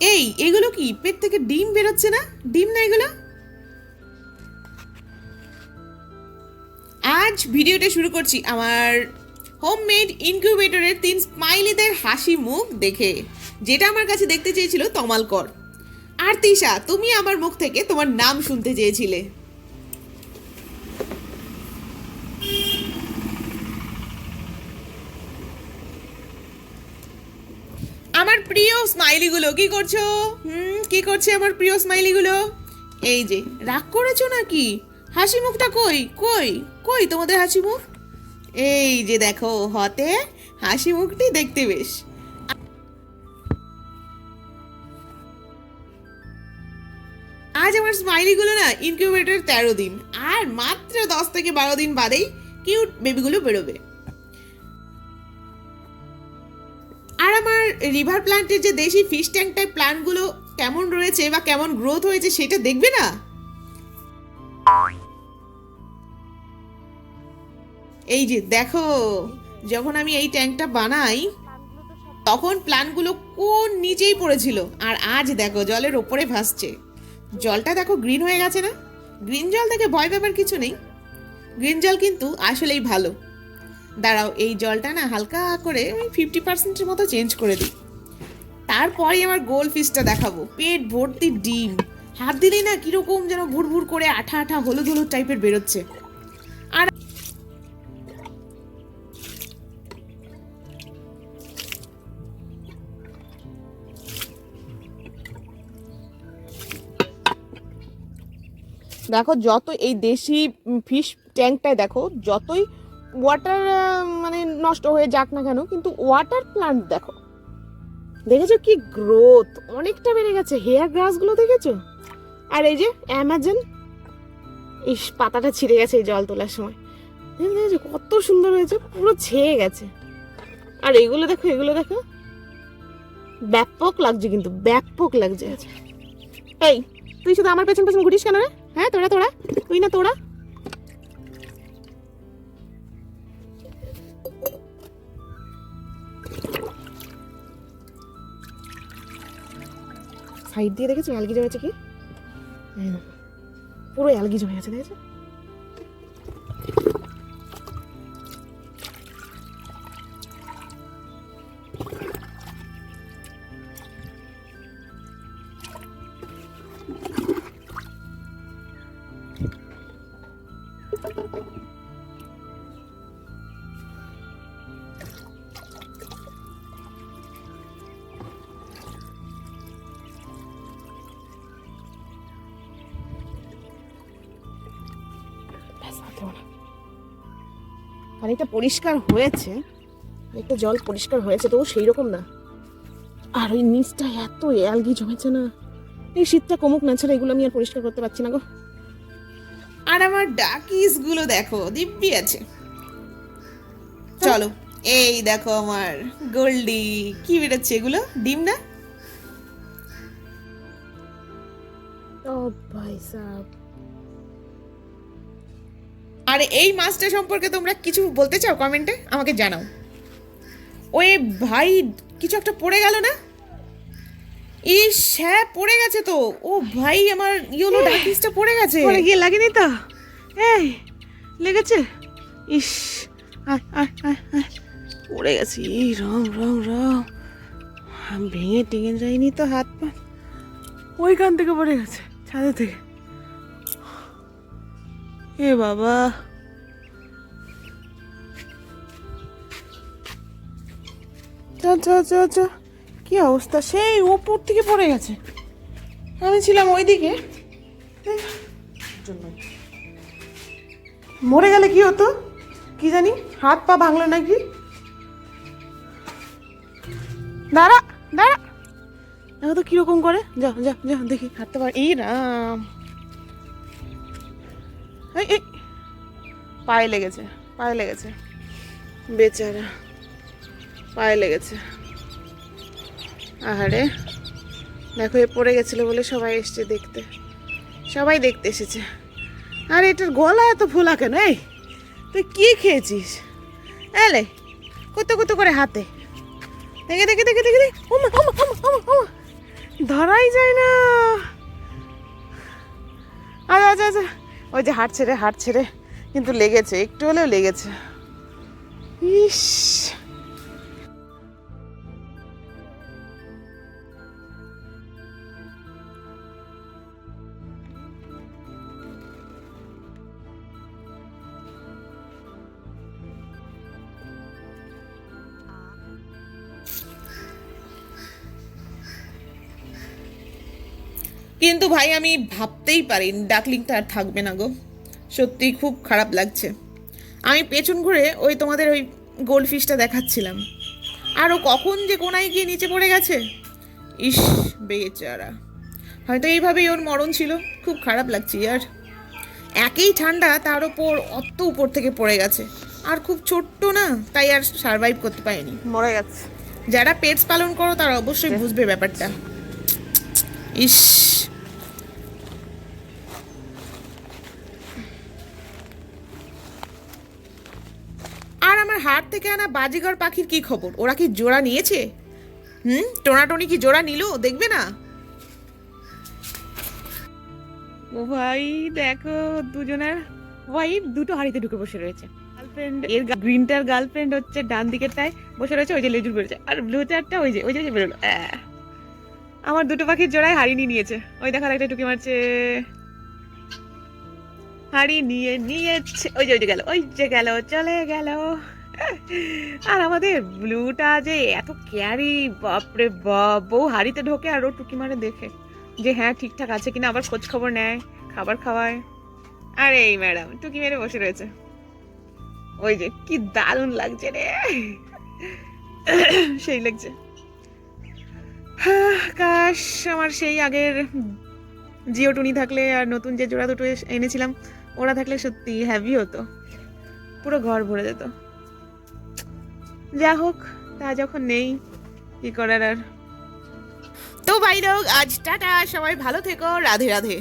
এই, এগুলো কি? পেট থেকে ডিম বেরোচ্ছে না? ডিম না এগুলো? আজ ভিডিওটা শুরু করছি আমার হোমমেড ইনকিউবেটরের তিন স্মাইলিদের হাসি মুখ দেখে, যেটা আমার কাছে দেখতে চেয়েছিল তমালকর। আর তিশা, তুমি আমার মুখ থেকে তোমার নাম শুনতে চেয়েছিলে। আমার প্রিয় স্মাইলিগুলো কি করছ? কি করছে আমার প্রিয় স্মাইলিগুলো এই যে, রাগ করেছ নাকি? হাসি মুখটা কই? কই? কই তোমাদের হাসি মুখ? এই যে দেখো, হতে হাসি মুখটি দেখতে বেশ। আজ আমার স্মাইলিগুলো না ইনকিউবেটর তেরো দিন, আর মাত্র দশ থেকে বারো দিন বাদেই কিউট বেবিগুলো বেরোবে। রিভার প্ল্যান্টের যে দেশি ফিশ ট্যাঙ্ক টাইপ প্ল্যান্টগুলো কেমন রয়েছে বা কেমন গ্রোথ হয়েছে সেটা দেখবে না? এই যে দেখো, যখন আমি এই ট্যাঙ্কটা বানাই, তখন প্ল্যানগুলো কোন নিচেই পড়েছিল? আর আজ দেখো, জলের ওপরে ভাসছে। জলটা দেখো গ্রিন হয়ে গেছে না? গ্রিন জল থেকে ভয় পাবার কিছু নেই। গ্রিন জল কিন্তু আসলেই ভালো। দাঁড়াও, এই জলটা না হালকা করে আমি ফিফটি পার্সেন্টের মতো চেঞ্জ করে দিই। তারপরে আমার গোল ফিশটা দেখাবো। পেট ভর্তি ডিম। হাত দিলেই না কীরকম যেন ভুর ভুর করে আঠা আঠা হলুদ হলুদ টাইপের বেরোচ্ছে। আর দেখো, যত এই দেশি ফিশ ট্যাঙ্কটায় দেখো, যতই ওয়াটার মানে নষ্ট হয়ে যাক না কেন, কিন্তু ওয়াটার প্লান্ট দেখো। দেখেছ কি গ্রোথ অনেকটা বেড়ে গেছে। হেয়ার গ্রাসগুলো দেখেছ? আর এই যে অ্যামাজন ইস, পাতাটা ছিঁড়ে গেছে এই জল তোলার সময়। দেখেছ, কত সুন্দর হয়েছে, পুরো ছেয়ে গেছে। আর এগুলো দেখো এগুলো দেখো। ব্যাপক লাগছে কিন্তু, ব্যাপক লাগছে। এই, তুই শুধু আমার পেছন পেছন ঘুরিস কেন রে? হ্যাঁ তোরা তোরা। তুই না তোরা। সাইড দিয়ে দেখেছ? অ্যালগি জমেছে কি? পুরো অ্যালগি জমে গেছে দেখেছ? পর পানিটা পরিষ্কার হয়েছে একটা জল পরিষ্কার হয়েছে, তবু সেই রকম না। আর ওই নিচটা এত এলগি জমেছে না। এই শীতটা কমুক না ছাড়া এগুলো আমি আর পরিষ্কার করতে পারছি না গো। আর আমার ডাকিসগুলো দেখো, দিব্যি আছে। চলো, এই দেখো আমার গোল্ডি। কি বেরোচ্ছে এগুলো? ডিম না? ও ভাই সাহ আর এই মাছটা সম্পর্কে তোমরা কিছু বলতে চাও কমেন্টে? আমাকে জানাও। ওই ভাই কিছু একটা পড়ে গেল না? ইস হ্যাঁ পড়ে গেছে তো। ও ভাই আমার ইয়েলো ডাকিসটা পড়ে গেছে। পরে গিয়ে লাগেনি তো? এই লেগেছে? ইস আয় আয় আয় আয়। পড়ে গেছি। এই রং রং রং। আমি ভেঙে টেঙে যাইনি তো হাত পা ওইখান থেকে পড়ে গেছে ছাদে থেকে। এ বাবা। চা চা চা চা কি অবস্থা? সেই ওপর থেকে পড়ে গেছে। আমি ছিলাম ওইদিকে। মরে গেলে কি হতো? কি জানি? হাত পা ভাঙলো নাকি? দাঁড়া দাঁড়া। দেখো তো কীরকম করে। যা যা যা, দেখি। হাঁটতে পার এই রাম। পায়ে লেগেছে পায়ে লেগেছে। বেচারা, পায়ে লেগেছে। আহারে, দেখো এ পড়ে গেছিল বলে সবাই এসছে দেখতে। সবাই দেখতে এসেছে। আর এটার গলা এত ফোলা কেন? এই, তুই কি খেয়েছিস? এলে কত কত করে হাতে। দেখে দেখে দেখে দেখে ধরাই যায় না। আচ্ছা আচ্ছা আচ্ছা। ওই যে হাট ছেড়ে হাট ছেড়ে কিন্তু লেগেছে একটু হলেও লেগেছে। ইস। কিন্তু ভাই আমি ভাবতেই পারি ডাকলিংটা আর থাকবে না গো। সত্যিই খুব খারাপ লাগছে। আমি পেছন ঘুরে ওই তোমাদের ওই গোল্ড ফিশটা দেখাচ্ছিলাম। আর ও কখন যে কোনায় গিয়ে নিচে পড়ে গেছে? ইস বেচারা। হয়তো এইভাবেই ওর মরণ ছিল। খুব খারাপ লাগছে আর। একেই ঠান্ডা তার ওপর অত উপর থেকে পড়ে গেছে। আর খুব ছোট্ট না তাই আর সারভাইভ করতে পারেনি। মরে গেছে। যারা পেটস পালন করো তারা অবশ্যই বুঝবে ব্যাপারটা। ইস আমার হাট থেকে আনা বাজিগর পাখির কি খবর? ওরা কি জোড়া নিয়েছে? হুম? টোনাটনি কি জোড়া নিল? দেখবে না? ও ভাই, দেখো, দুজনের ওয়াইফ দুটো হাড়িতে ঢুকে বসে রয়েছে। গার্লফ্রেন্ড এর গ্রিনটার গার্লফ্রেন্ড হচ্ছে, ডান দিকেরটায় বসে রয়েছে, ওই যে লেজুর বেরোচ্ছে আর ব্লুটারটা ওই যে ওই যে বেরোলো। আমার দুটো পাখির জোড়ায় হাড়ি নিয়ে নিয়েছে। ওই দেখা একটা টুকি মারছে। হাড়ি নিয়ে নিয়েছে। ওই যে ওই যে গেল, ওই যে গেল, চলে গেল। আর আমাদের ব্লুটা যে এত ক্যারি, বাপরে বাপ, বউ হাড়িতে ঢোকে আর ও টুকি মারে দেখে যে হ্যাঁ ঠিকঠাক আছে কিনা, আবার খোঁজ খবর নেয়, খাবার খাওয়ায়। আরে এই ম্যাডাম, টুকি মেরে বসে রয়েছে। ওই যে কি দারুণ লাগছে রে। সেই লাগছে। কাশ, আমার সেই আগের জিও টুনি থাকলে আর নতুন যে জোড়া দুটো এনেছিলাম, ওরা থাকলে সত্যি হ্যাভি হতো। পুরো ঘর ভরে যেত। যা হোক, তা যখন নেই, কি করার আর? তো বাইরে আজ টাটা, সবাই ভালো থেকো, রাধে রাধে।